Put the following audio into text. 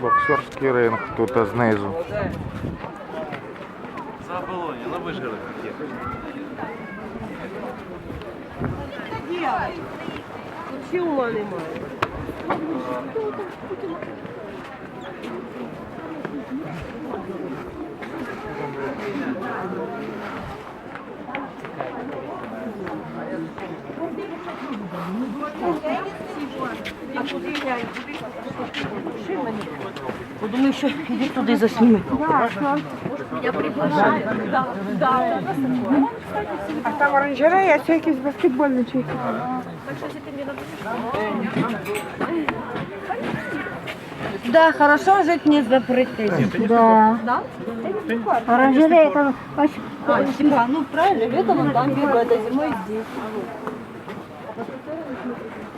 Боксерський ринг тут знизу. За Болоні, на Вишгород. Взагалі ума немає. Подумай, що іди туди засніми. А там оранжерея, це якийсь баскетбольний чи якийсь. Да, хорошо жить не запретить. Да. Оранжерея там А, зима, ну правильно, летом он там бегает, а зимой здесь. Спасибо.